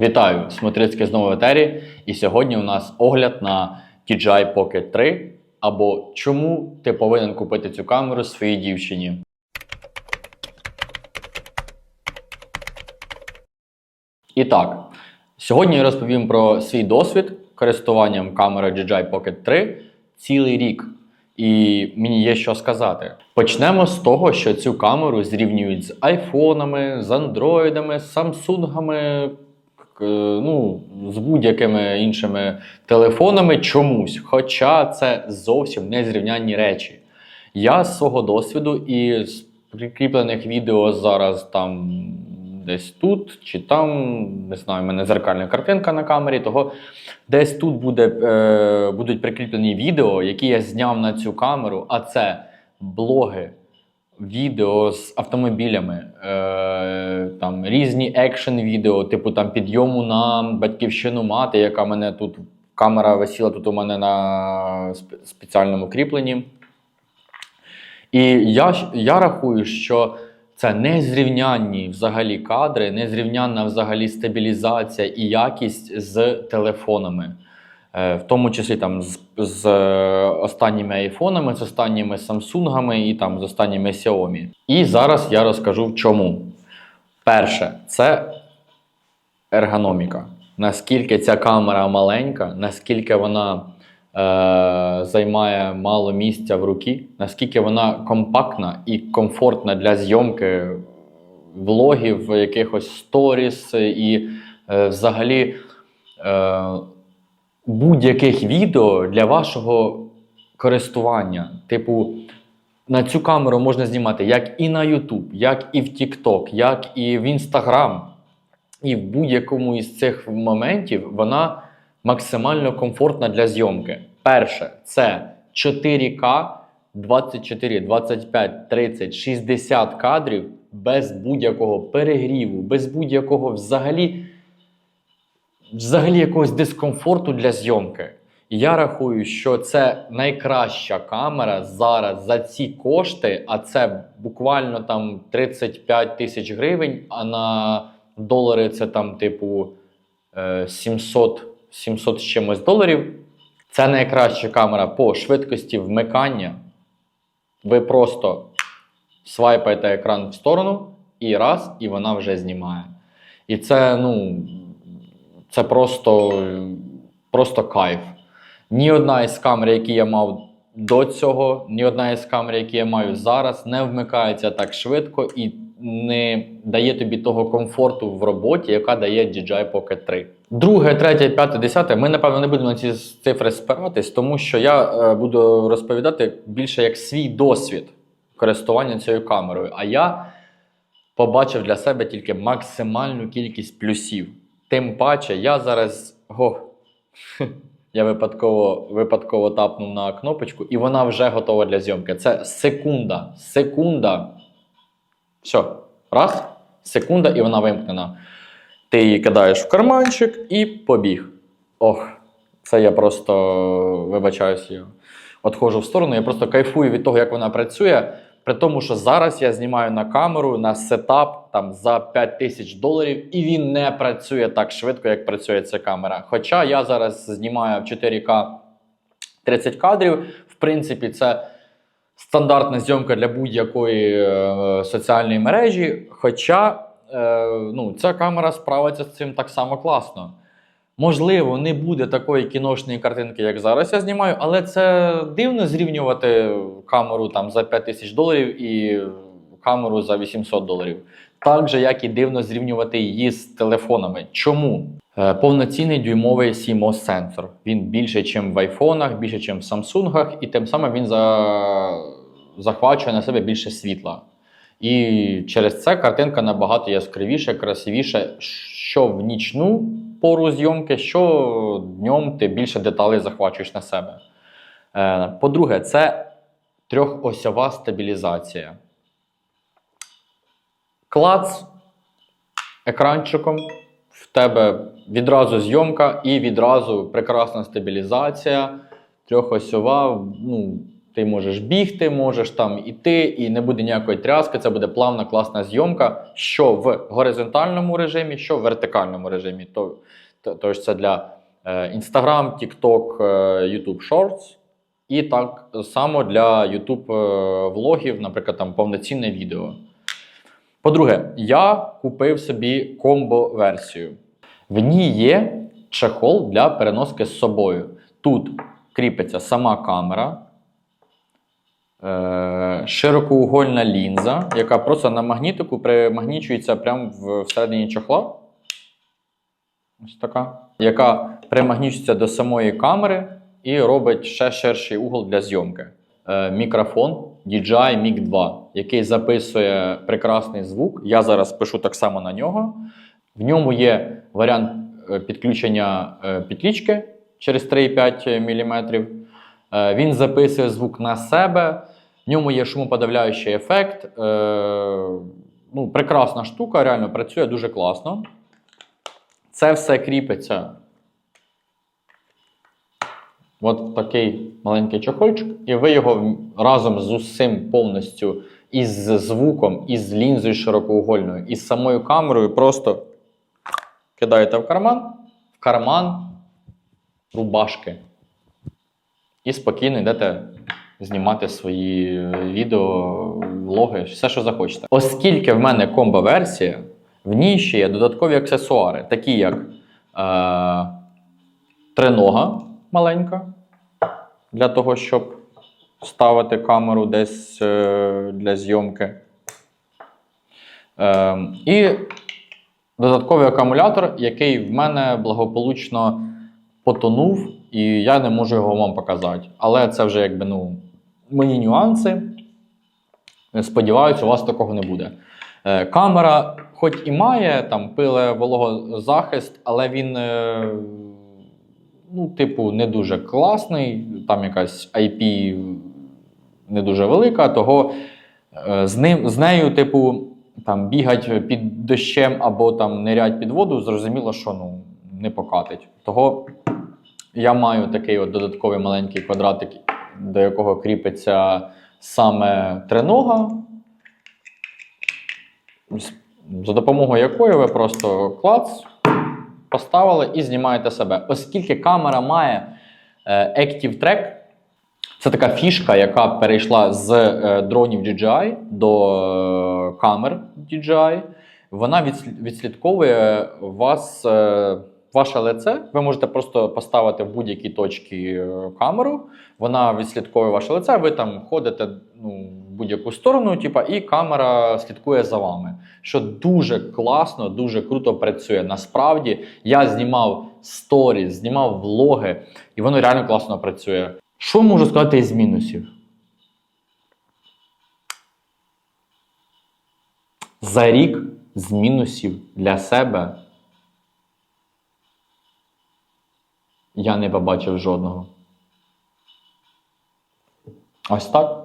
Вітаю! Смотрицький знову в етері. І сьогодні у нас огляд на DJI Pocket 3 або чому ти повинен купити цю камеру своїй дівчині. І так, сьогодні я розповім про свій досвід користуванням камери DJI Pocket 3 цілий рік. І мені є що сказати. Почнемо з того, що цю камеру зрівнюють з айфонами, з андроїдами, з самсунгами, ну, з будь-якими іншими телефонами чомусь. Хоча це зовсім не зрівнянні речі. Я з свого досвіду і з прикріплених відео зараз там десь тут чи там, не знаю, в мене зеркальна картинка на камері, того десь тут буде, е, будуть прикріплені відео, які я зняв на цю камеру, а це блоги, відео з автомобілями, е, там різні екшн відео, типу там підйому на батьківщину мати, яка мене тут. Камера висіла тут у мене на спеціальному кріпленні. І я, я рахую, що це незрівнянні взагалі кадри, незрівнянна взагалі стабілізація і якість з телефонами. Е, В тому числі там з, з е, останніми айфонами, з останніми самсунгами і там з останніми Xiaomi. І зараз я розкажу чому. Перше, це ергономіка. Наскільки ця камера маленька, наскільки вона е, займає мало місця в руки, наскільки вона компактна і комфортна для зйомки влогів, якихось сторіс і е, взагалі е, будь-яких відео для вашого користування. Типу, на цю камеру можна знімати як і на YouTube, як і в TikTok, як і в Instagram. І в будь-якому із цих моментів вона максимально комфортна для зйомки. Перше, це 4К 24, 25, 30, 60 кадрів без будь-якого перегріву, без будь-якого взагалі, взагалі якогось дискомфорту для зйомки. І я рахую, що це найкраща камера зараз за ці кошти, а це буквально там 35 тисяч гривень, а на долари це там, типу, е, 700, 700 з чимось доларів. Це найкраща камера по швидкості вмикання. Ви просто свайпаєте екран в сторону і раз, і вона вже знімає. І це, ну, це просто, просто кайф. Ні одна із камер, які я мав до цього, ні одна із камер, які я маю зараз, не вмикається так швидко і не дає тобі того комфорту в роботі, яка дає DJI Pocket 3. Друге, третє, п'яте, десяте. Ми, напевно, не будемо на ці цифри спиратись, тому що я е, буду розповідати більше як свій досвід користування цією камерою. А я побачив для себе тільки максимальну кількість плюсів. Тим паче, я зараз. О, я випадково, випадково тапнув на кнопочку, і вона вже готова для зйомки. Це секунда. Секунда. Все. Раз, секунда, і вона вимкнена. Ти її кидаєш в карманчик і побіг. Ох, це я просто вибачаюся. я Отходжу в сторону. Я просто кайфую від того, як вона працює. При тому, що зараз я знімаю на камеру на сетап там за 5 тисяч доларів, і він не працює так швидко, як працює ця камера. Хоча я зараз знімаю в 4К 30 кадрів. В принципі, це стандартна зйомка для будь-якої е, соціальної мережі. Хоча е, ну, ця камера справиться з цим так само класно. Можливо, не буде такої кіношної картинки, як зараз я знімаю, але це дивно зрівнювати камеру там за 5 тисяч доларів і камеру за 800 доларів. Так же, як і дивно зрівнювати її з телефонами. Чому? Е, Повноцінний дюймовий CMOS сенсор. Він більше, ніж в айфонах, більше, ніж в самсунгах, і тим самим він за... захвачує на себе більше світла. І через це картинка набагато яскравіша, красивіша, що в нічну пору зйомки, що днем ти більше деталей захвачуєш на себе. Е, По-друге, це трьохосьова стабілізація. Клац екранчиком, в тебе відразу зйомка і відразу прекрасна стабілізація, трьохосьова. Ну, Ти можеш бігти, можеш там іти, і не буде ніякої тряски. Це буде плавна, класна зйомка, що в горизонтальному режимі, що в вертикальному режимі. То, то, тож це для е, Instagram, TikTok, е, YouTube Shorts. І так само для YouTube е, влогів, наприклад, там повноцінне відео. По-друге, я купив собі комбо-версію. В ній є чехол для переноски з собою. Тут кріпиться сама камера, широкоугольна лінза, яка просто на магнітику примагнічується прямо всередині чохла. Ось така. Яка примагнічується до самої камери і робить ще ширший угол для зйомки. Е, мікрофон DJI Mic 2, який записує прекрасний звук. Я зараз пишу так само на нього. В ньому є варіант е, підключення е, підлічки через 3,5 мм. Е, Він записує звук на себе. В ньому є шумоподавляючий ефект. Е, Ну, прекрасна штука, реально працює дуже класно. Це все кріпиться. От такий маленький чохольчик, і ви його разом з усім повністю із звуком, із лінзою широкоугольною, і з самою камерою просто кидаєте в карман, в карман рубашки. І спокійно йдете знімати свої відео, влоги, все, що захочете. Оскільки в мене комбо-версія, в ній ще є додаткові аксесуари, такі як е, тренога маленька, для того, щоб ставити камеру десь е, для зйомки. Е, і додатковий акумулятор, який в мене благополучно потонув, і я не можу його вам показати. Але це вже якби ну, мої нюанси. Сподіваюся, у вас такого не буде. Е, камера, хоч і має там пиле вологозахист, але він, е, ну, типу, не дуже класний. Там якась IP не дуже велика, того е, з, ним, з нею, типу, там бігать під дощем або там нирять під воду, зрозуміло, що ну, не покатить. Того я маю такий от додатковий маленький квадратик, до якого кріпиться саме тренога, за допомогою якої ви просто клац поставили і знімаєте себе. Оскільки камера має е, Active Track, це така фішка, яка перейшла з е, дронів DJI до е, камер DJI. Вона відслідковує вас, ваше лице. Ви можете просто поставити в будь-якій точці е, камеру. Вона відслідковує ваше лице. Ви там ходите ну, в будь-яку сторону, типа, і камера слідкує за вами. Що дуже класно, дуже круто працює. Насправді я знімав сторіс, знімав влоги, і воно реально класно працює. Що можу сказати із мінусів? За рік з мінусів для себе я не побачив жодного. Ось так.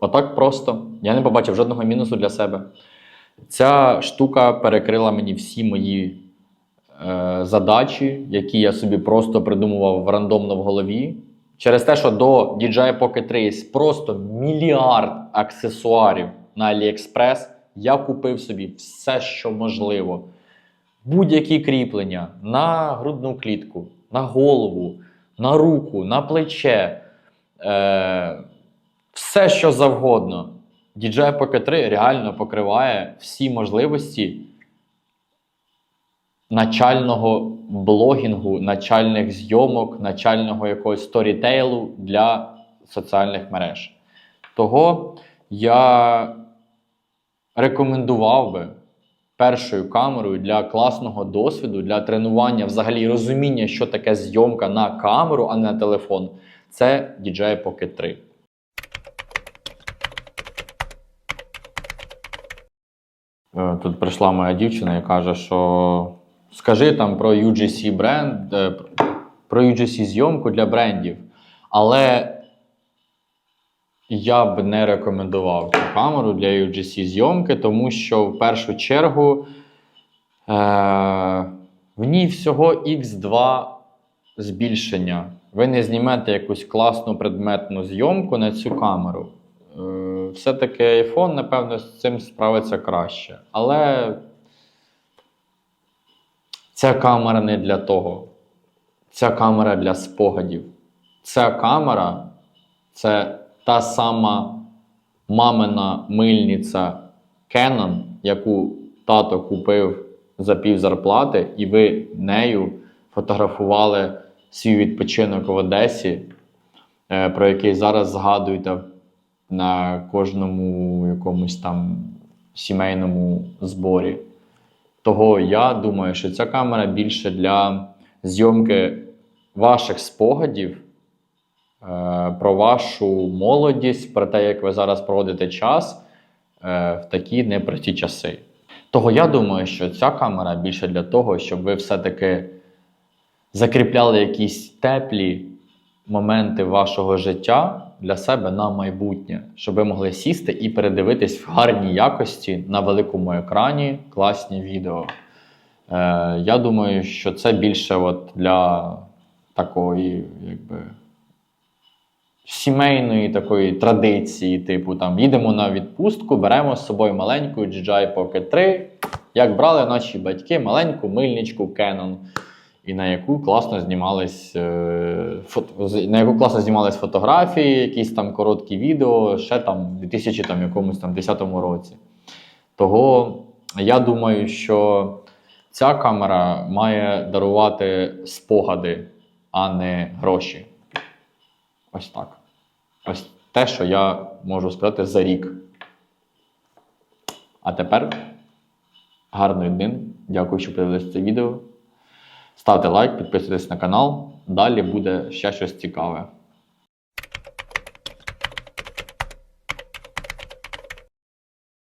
Отак просто. Я не побачив жодного мінусу для себе. Ця штука перекрила мені всі мої е, задачі, які я собі просто придумував рандомно в голові. Через те, що до DJI Pocket 3 є просто мільярд аксесуарів на AliExpress, я купив собі все, що можливо. Будь-які кріплення на грудну клітку, на голову, на руку, на плече. Е, все, що завгодно. DJI Pocket 3 реально покриває всі можливості начального блогінгу, начальних зйомок, начального якогось сторітейлу для соціальних мереж. Того я рекомендував би першою камерою для класного досвіду, для тренування, взагалі розуміння, що таке зйомка на камеру, а не на телефон. Це DJI Pocket 3. Е, Тут прийшла моя дівчина і каже, що скажи там про UGC бренд, е, про UGC зйомку для брендів. Але я б не рекомендував цю камеру для UGC зйомки, тому що в першу чергу е, в ній всього X2 збільшення. Ви не знімете якусь класну предметну зйомку на цю камеру. Е, Все-таки iPhone, напевно, з цим справиться краще. Але ця камера не для того. Ця камера для спогадів. Ця камера це та сама мамина мильниця Canon, яку тато купив за пів зарплати, і ви нею фотографували свій відпочинок в Одесі, е, про який зараз згадуєте на кожному якомусь там сімейному зборі. Того я думаю, що ця камера більше для зйомки ваших спогадів про вашу молодість, про те, як ви зараз проводите час е, в такі непрості часи. Того я думаю, що ця камера більше для того, щоб ви все-таки закріпляли якісь теплі моменти вашого життя для себе на майбутнє, щоб ви могли сісти і передивитись в гарній якості на великому екрані класні відео. Е, я думаю, що це більше от для такої, якби. Сімейної такої традиції, типу, там їдемо на відпустку, беремо з собою маленьку DJI Pocket 3, як брали наші батьки маленьку мильничку Canon, і на яку класно знімались, е, фото, на яку класно знімались фотографії, якісь там короткі відео, ще там в 2000 там, якомусь там 10 році. Того я думаю, що ця камера має дарувати спогади, а не гроші. Ось так. Ось те, що я можу сказати за рік. А тепер гарної дни. Дякую, що подивилися це відео. Ставте лайк, підписуйтесь на канал. Далі буде ще щось цікаве.